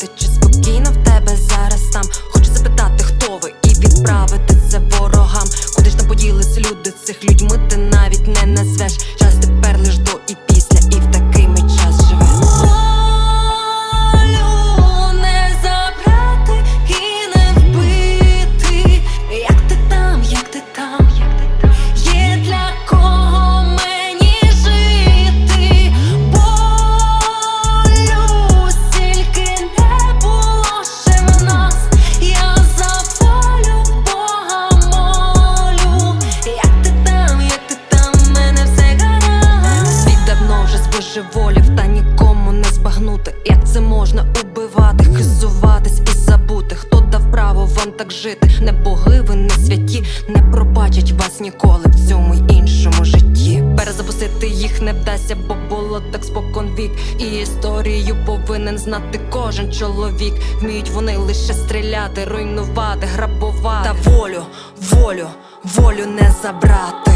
спитати, чи спокійно в тебе зараз сам Хочу запитати, хто ви, і відправити це ворогам. Куди ж там поділися люди, цих людьми ти навіть не назвеш. Час тепер лиш до і після божеволів, та нікому не збагнути. Як це можна убивати, хизуватись і забути? Хто дав право вам так жити? Не боги, ви не святі, не пробачать вас ніколи в цьому й іншому житті. Перезапустити їх не вдасться, бо було так споконвік. І історію повинен знати кожен чоловік. Вміють вони лише стріляти, руйнувати, грабувати. Та волю, волю, волю не забрати.